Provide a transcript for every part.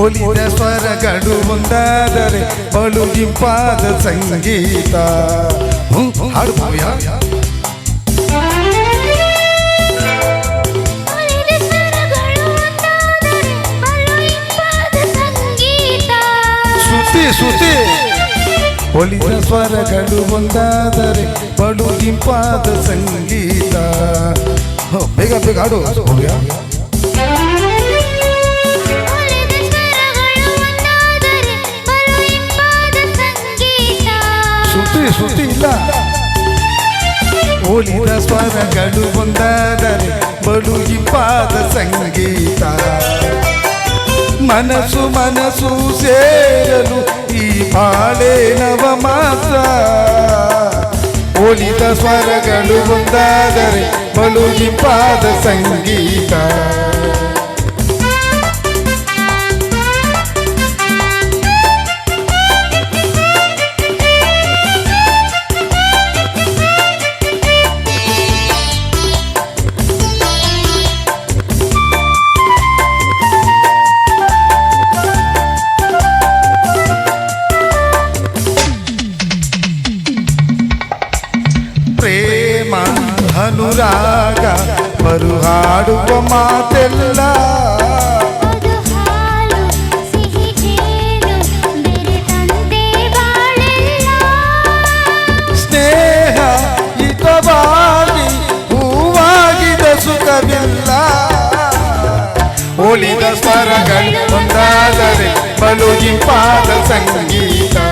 ಒಲಿದ ಸ್ವರಗಳು ಒಂದಾದರೆ ಬಲು ಇಂಪಾದ ಸಂಗೀತ ಹಾಡು ಸುತಿ ಒಲಿದ ಸ್ವರಗಳು ಒಂದಾದರೆ ಬಡು ಇಂಪಾದ ಸಂಗೀತ. ಬೇಗ ಬೇಗ ಆಡು ಸೂರ್ಯ ಸುತಿ ಸುತಿ ಇಲ್ಲ. ಒಲಿದ ಸ್ವರಗಳು ಒಂದಾದರೆ ಬಡು ಇಂಪಾದ ಸಂಗೀತ. ಮನಸ್ಸು ಮನಸ್ಸು ಸೇರಲು ಬಾಳೆ ನವ ಮಾಸ. ಒಲಿದ ಸ್ವರಗಳು ಒಂದಾದರೆ ಬಲು ಇಂಪಾದ ಸಂಗೀತ. ಅನುರಾಗ ಮರುಹಾಡುವ ಮಾತೆಲ್ಲ. ಸ್ನೇಹ ಹಿತವಾಗಿ ಹೂವಾಗಿದ ಸುಖವಿಲ್ಲ. ಒಳಿದ ಸ್ವರಗಳು ಒಂದಾದರೆ ಬಲು ಇಂಪಾದ ಸಂಗೀತ.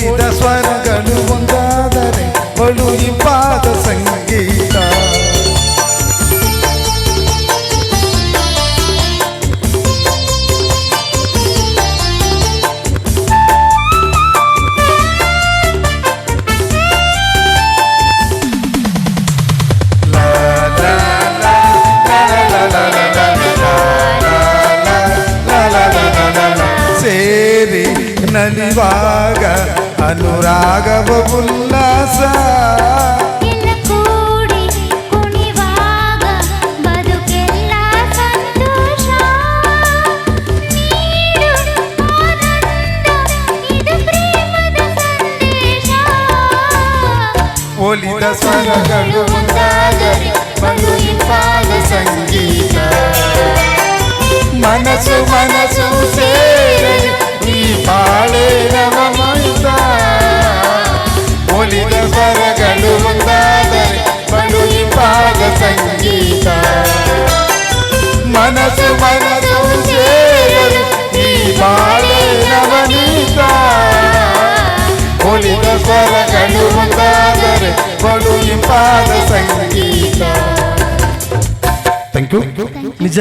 that's why i ನಲಿವಾಗ ಅನುರಾಗವ ಉಲ್ಲಾಸ ಒಲಿದ ಸ್ವರಗಳು ಬಲು ಸಂಗೀತ ಮನಸ್ಸು ಮನಸ್ಸು ಒಲಿದ ಸ್ವರಗಳು ಮುಂದಾದರೆ ಇಂಪಾದ ಸಂಗೀತ. ಥ್ಯಾಂಕ್ ಯು ನಿಜ